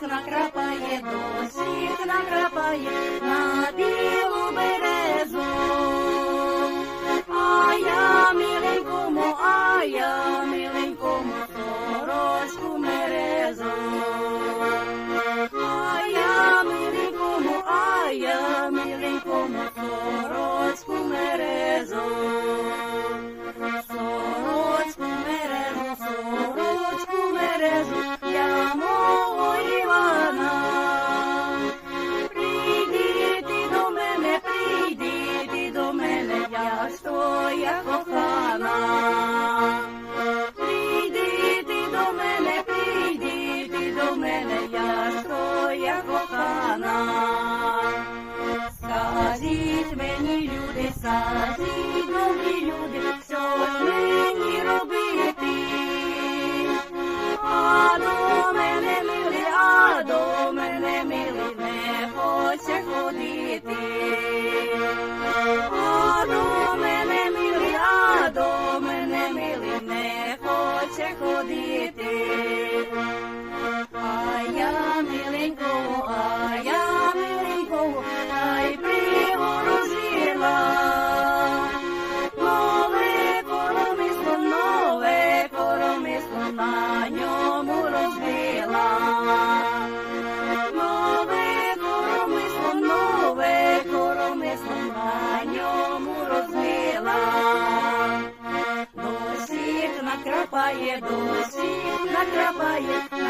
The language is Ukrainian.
Συχνά κραπάγε, το συχνά να саді, добрі люди, що ж мені робити? А до мене милий, а до мене милий, не хоче ходити. А до мене милий, а до мене милий, не хоче ходити. trabalha, boazinha, na trabalha, na